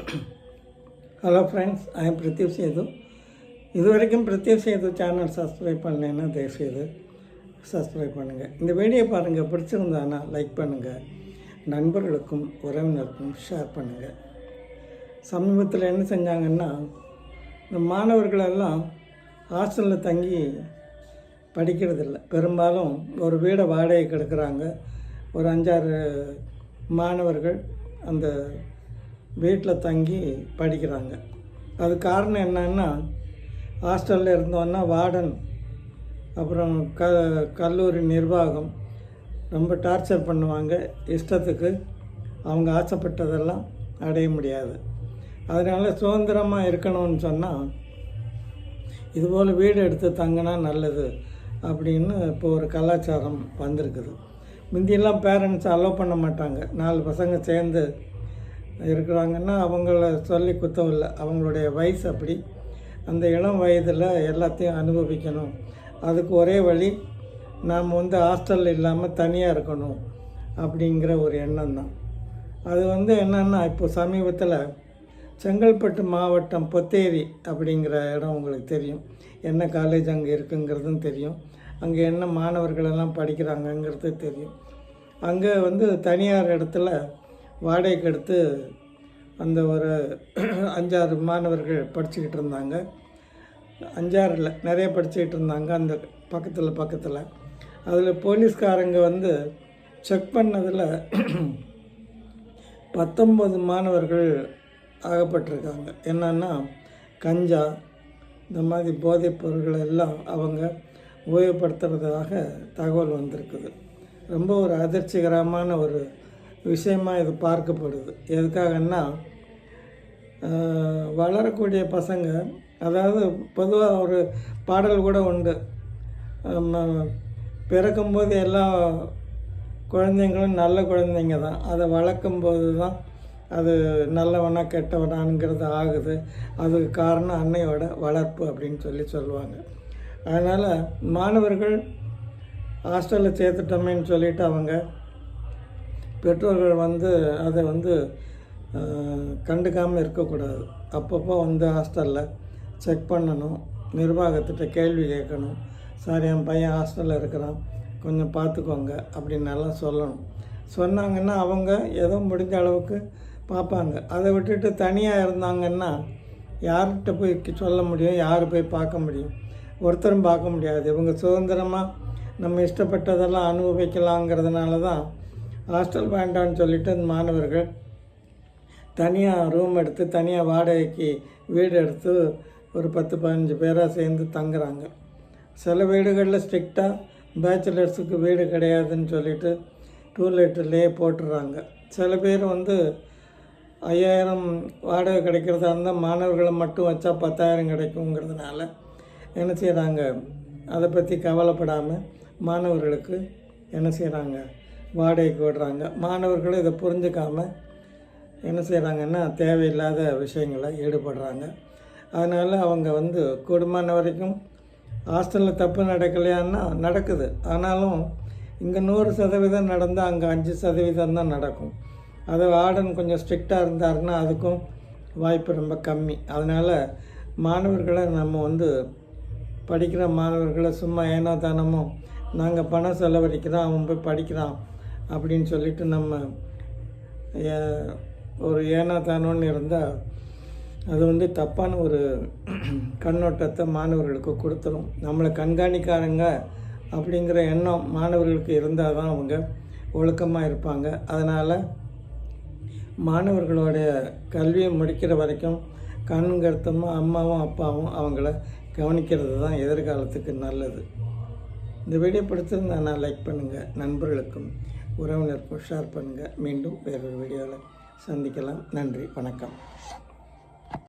Hello friends I am Pradeep Sethu இது வரைக்கும் Pradeep Setu channel subscribe பண்ணலைன்னா தயவுசெய்து சப்ஸ்கிரைப் பண்ணுங்கள் இந்த வீடியோ பாருங்கள் பிடிச்சிருந்தானா லைக் பண்ணுங்கள் நண்பர்களுக்கும் உறவினருக்கும் ஷேர் பண்ணுங்கள் சமீபத்தில் என்ன செஞ்சாங்கன்னா இந்த மாணவர்களெல்லாம் ஹாஸ்டலில் தங்கி படிக்கிறதில்ல. பெரும்பாலும் ஒரு வீடை வாடகைக்கு எடுக்கிறாங்க. ஒரு அஞ்சாறு மாணவர்கள் அந்த வீட்டில் தங்கி படிக்கிறாங்க. அது காரணம் என்னன்னா ஹாஸ்டலில் இருந்தோன்னா வார்டன் அப்புறம் க கல்லூரி நிர்வாகம் ரொம்ப டார்ச்சர் பண்ணுவாங்க. இஷ்டத்துக்கு அவங்க ஆசைப்பட்டதெல்லாம் அடைய முடியாது. அதனால் சுதந்திரமாக இருக்கணும்னு சொன்னால் இதுபோல் வீடு எடுத்து தங்கினா நல்லது அப்படின்னு இப்போ ஒரு கலாச்சாரம் வந்திருக்குது. முந்தியெல்லாம் பேரண்ட்ஸ் அலோவ் பண்ண மாட்டாங்க. நாலு பசங்க சேர்ந்து இருக்கிறாங்கன்னா அவங்கள சொல்லி குத்தம் இல்லை அவங்களுடைய வயசு அப்படி. அந்த இளம் வயதில் எல்லாத்தையும் அனுபவிக்கணும். அதுக்கு ஒரே வழி நாம் வந்து ஹாஸ்டல் இல்லாமல் தனியாக இருக்கணும். அப்படிங்கிற ஒரு எண்ணம் தான் அது வந்து என்னென்னா இப்போ சமீபத்தில் செங்கல்பட்டு மாவட்டம் பொத்தேரி அப்படிங்கிற இடம் உங்களுக்கு தெரியும். என்ன காலேஜ் அங்கே இருக்குங்கிறதும் தெரியும். அங்கே என்ன மாணவர்களெல்லாம் படிக்கிறாங்கங்கிறது தெரியும். அங்கே வந்து தனியார் இடத்துல வாடகைக்கு எடுத்து அந்த ஒரு அஞ்சாறு மாணவர்கள் படிச்சுக்கிட்டு இருந்தாங்க. அஞ்சாறில் நிறைய படிச்சுக்கிட்டு இருந்தாங்க அந்த பக்கத்தில் பக்கத்தில். அதில் போலீஸ்காரங்க வந்து செக் பண்ணதில் பத்தொம்பது மாணவர்கள் ஆகப்பட்டிருக்காங்க என்னென்னா கஞ்சா இந்த மாதிரி போதைப் பொருட்கள் எல்லாம் அவங்க உபயோகப்படுத்துறதாக தகவல் வந்திருக்குது. ரொம்ப ஒரு அதிர்ச்சிகரமான ஒரு விஷயமாக இது பார்க்கப்படுது. எதுக்காகன்னா வளரக்கூடிய பசங்க அதாவது பொதுவாக ஒரு பாடல் கூட உண்டு. பிறக்கும்போது எல்லா குழந்தைங்களும் நல்ல குழந்தைங்க தான். அதை வளர்க்கும்போது தான் அது நல்லவனா கெட்டவனாங்கிறது ஆகுது. அதுக்கு காரணம் அன்னையோட வளர்ப்பு அப்படின்னு சொல்லி சொல்லுவாங்க. அதனால் மாணவர்கள் ஹாஸ்டலில் சேர்த்துட்டோமேன்னு சொல்லிவிட்டு அவங்க பெற்றோர்கள் வந்து அதை வந்து கண்டுக்காமல் இருக்கக்கூடாது. அப்பப்போ வந்து ஹாஸ்டலில் செக் பண்ணணும் நிர்வாகத்திட்ட கேள்வி கேட்கணும். சார் என் பையன் ஹாஸ்டலில் இருக்கிறான் கொஞ்சம் பார்த்துக்கோங்க அப்படின்னெல்லாம் சொல்லணும். சொன்னாங்கன்னா அவங்க ஏதோ முடிஞ்ச அளவுக்கு பார்ப்பாங்க. அதை விட்டுட்டு தனியாக இருந்தாங்கன்னா யார்கிட்ட போய் சொல்ல முடியும் யார் போய் பார்க்க முடியும்? ஒருத்தரும் பார்க்க முடியாது. இவங்க சுதந்திரமாக நம்ம இஷ்டப்பட்டதெல்லாம் அனுபவிக்கலாங்கிறதுனால தான் ஹாஸ்டல் வேண்டான்னு சொல்லிட்டு அந்த மாணவர்கள் தனியாக ரூம் எடுத்து தனியாக வாடகைக்கு வீடு எடுத்து ஒரு பத்து பதினஞ்சு பேராக சேர்ந்து தங்குறாங்க. சில வீடுகளில் ஸ்ட்ரிக்டாக பேச்சுலர்ஸுக்கு வீடு கிடையாதுன்னு சொல்லிட்டு டூ லேட்டர்லேயே போட்டுடுறாங்க சில பேர் வந்து ஐயாயிரம் வாடகை கிடைக்கிறதா இருந்தால் மாணவர்களை மட்டும் வச்சா பத்தாயிரம் கிடைக்குங்கிறதுனால என்ன செய்கிறாங்க அதை பற்றி கவலைப்படாமல் மாணவர்களுக்கு என்ன செய்கிறாங்க வாடகைக்கு விடுறாங்க. மாணவர்களும் இதை புரிஞ்சுக்காமல் என்ன செய்கிறாங்கன்னா தேவையில்லாத விஷயங்களை ஈடுபடுறாங்க. அதனால் அவங்க வந்து கூடுமான வரைக்கும் ஹாஸ்டலில் தப்பு நடக்கலையான்னா நடக்குது. ஆனாலும் இங்கே நூறு சதவீதம் நடந்தால் அங்கே அஞ்சு சதவீதம் தான் நடக்கும். அது வார்டன் கொஞ்சம் ஸ்ட்ரிக்டாக இருந்தாருன்னா அதுக்கும் வாய்ப்பு ரொம்ப கம்மி. அதனால் மாணவர்களை நம்ம வந்து படிக்கிற மாணவர்களை சும்மா ஏனோ தானமோ நாங்கள் பணம் செலவழிக்கிறோம் அவன் போய் படிக்கிறான். அப்படின்னு சொல்லிட்டு நம்ம ஏ- ஒரு ஏனோ தானோன்னு இருந்தால் அது வந்து தப்பான ஒரு கண்ணோட்டத்தை மாணவர்களுக்கு கொடுத்துரும். நம்மளை கண்காணிக்காரங்க அப்படிங்கிற எண்ணம் மாணவர்களுக்கு இருந்தால் தான் அவங்க ஒழுக்கமாக இருப்பாங்க. அதனால் மாணவர்களுடைய கல்வியை முடிக்கிற வரைக்கும் கண்கர்த்தமும் அம்மாவும் அப்பாவும் அவங்கள கவனிக்கிறது தான் எதிர்காலத்துக்கு நல்லது. இந்த வீடியோ பிடிச்சிருந்தா நான் லைக் பண்ணுங்கள் நண்பர்களுக்கும் உறவினருக்கும் ஷேர் பண்ணுங்கள் மீண்டும் வேறொரு வீடியோவில் சந்திக்கலாம். நன்றி. வணக்கம்.